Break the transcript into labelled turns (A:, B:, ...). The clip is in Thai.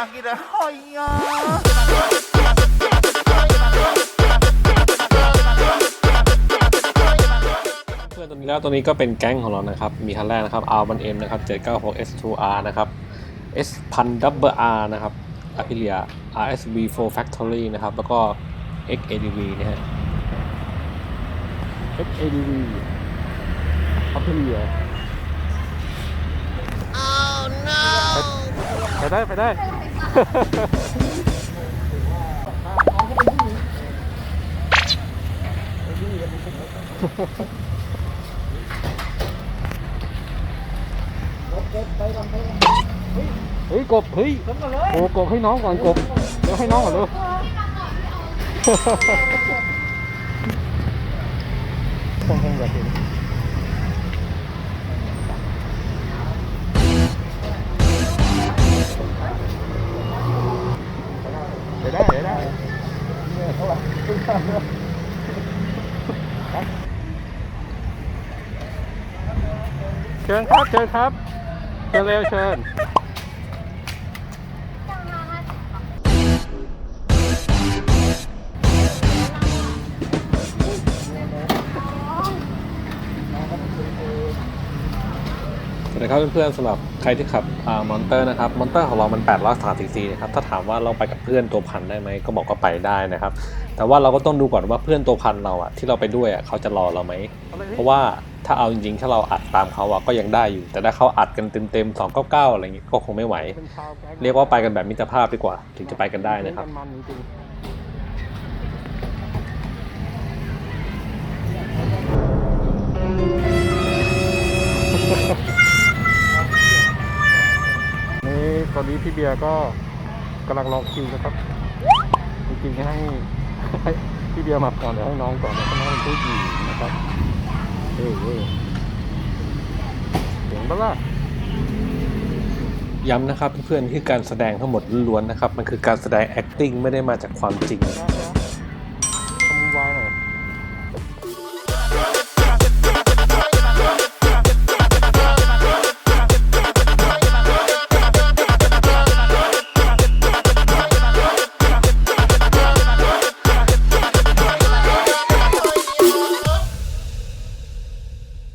A: มากินเล
B: ยหอยตอนนี้แล้วตอนนี้ก็เป็นแก๊งของเรานะครับ มีคันแรกนะครับ R 1 M นะครับ 796 S2R นะครับ S 1000 Double R นะครับ Aprilia RSV 4 Factory นะครับ แล้วก็ XADV นะฮะ
C: XADV Aprilia Oh no ไปได้ ไปได้ เฮ้ยกบเฮ้ยโอ้กบให้น้องก่อนกบเดี๋ยวให้น้องก่อนเร็วคงคงอยากเห็น ได้ ได้เนี่ยเท่าไหร่เชิญครับ เชิญครับ เชิญเร็วเชิญ
B: วัสดีครับเพื่อนๆสำหรับใครที่ขับมอนเตอร์นะครับมอนเตอร์ของเรามัน800 cc นะครับถ้าถามว่าเราไปกับเพื่อนตัวพันได้ไหมก็บอกว่าไปได้นะครับ แต่ว่าเราก็ต้องดูก่อนว่าเพื่อนตัวพันเราอะที่เราไปด้วยอะเขาจะรอเราไหม เพราะว่าถ้าเอาจริงๆถ้าเราอัดตามเขาอะก็ยังได้อยู่ แต่ถ้าเขาอัดกันเต็มๆ299อะไรอย่างงี้ก็คงไม่ไหว เรียกว่าไปกันแบบมิตรภาพดีกว่า ถึงจะไปกันได้นะครับ
C: อนนี้พี่เบียร์ก็กำลังรอคิวนะครับ จริงๆให้พี่เบียร์มาก่อนเดี๋ยวให้น้องก่อนนะเพราะน้องเป็นผู้หญิงนะครับเอ้ยเฮ้ยเสียงบ้าล่ะ
B: ย้ำนะครับเพื่อนๆคือการแสดงทั้งหมดล้วนๆนะครับ มันคือการแสดง acting ไม่ได้มาจากความจริง